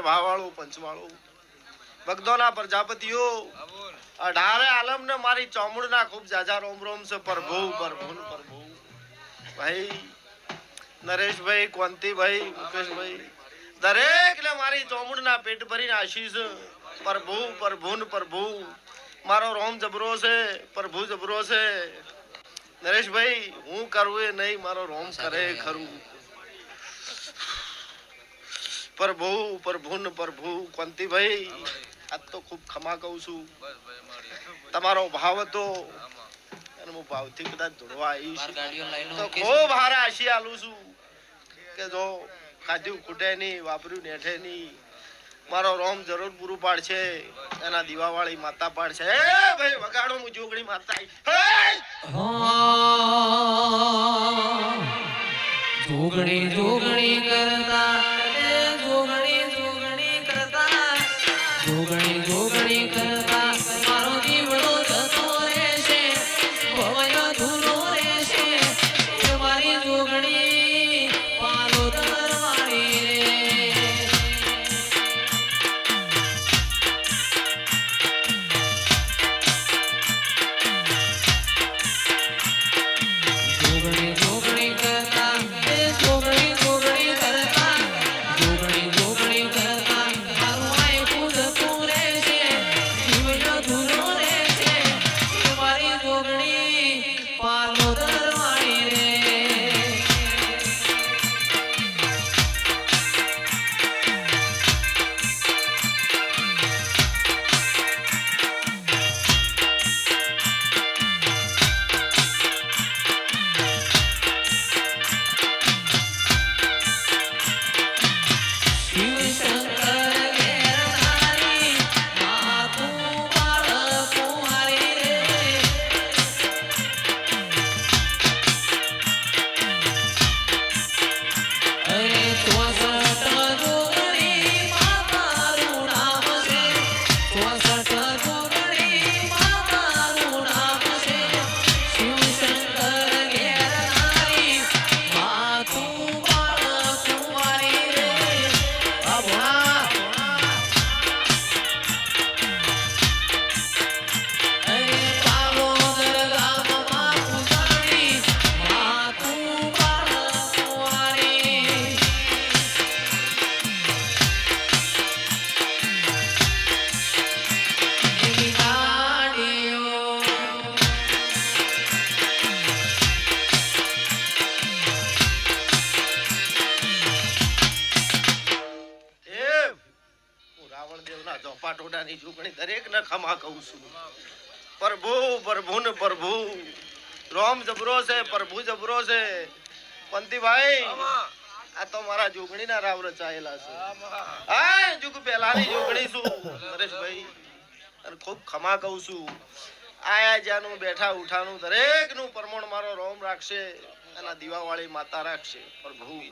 ભાવાળું પંચવાળું. ભગદોના પ્રજાપતિઓ અઢારે આલમ ને મારી ચોમુંડના ખૂબ જાજા રોમ રોમ છે, પ્રભુ પ્રભુ પ્રભુ. ભાઈ, નરેશભાઈ કોંતીભાઈ મુકેશભાઈ. દરેક ને મારી ચોમુંડના પેટ ભરીને આશીષ પ્રભુ પ્રભુ પ્રભુ. મારો રોમ જબરો છે, પ્રભુ જબરો છે. નરેશભાઈ, હું કરવું એ નહીં, મારો રોમ કરે ખરું. પ્રભુ પ્રભુ ને પ્રભુ કોંતીભાઈ આજ તો ખૂબ ખમા કહું છું. તમારો ભાવ હતો. અને હું ભાવથી કદાચ જોડવા આવીશ તો ખૂબ હારા આશી આલું છું. કે જો ખાધ્યું ખૂટે નહીં વાપર્યું નેઠે નહીં. મારો રોમ જરૂર પૂરું પાડશે. એના દીવાવાળી માતા પાડશે. એ ભાઈ વગાડો હું જોગણી માતા! જોગણી જોગણી કરતા જોગણી દરેક દરેકને ખમા કહું છું. પ્રભુ પ્રભુ ને પ્રભુ. રોમ જબરો છે, પ્રભુ જબરો છે. પંતીભાઈ, આ તો મારા જોગણીના રાવ રચાયેલા છે. હા, જુગ પહેલાની જોગણી છું, નરેશભાઈ. અને ખૂબ ખમા કહું છું. આયા જ્યાંનું બેઠા ઉઠાનું દરેકનું પરમણ મારો રોમ રાખશે, એના દીવાવાળી માતા રાખશે. પ્રભુ.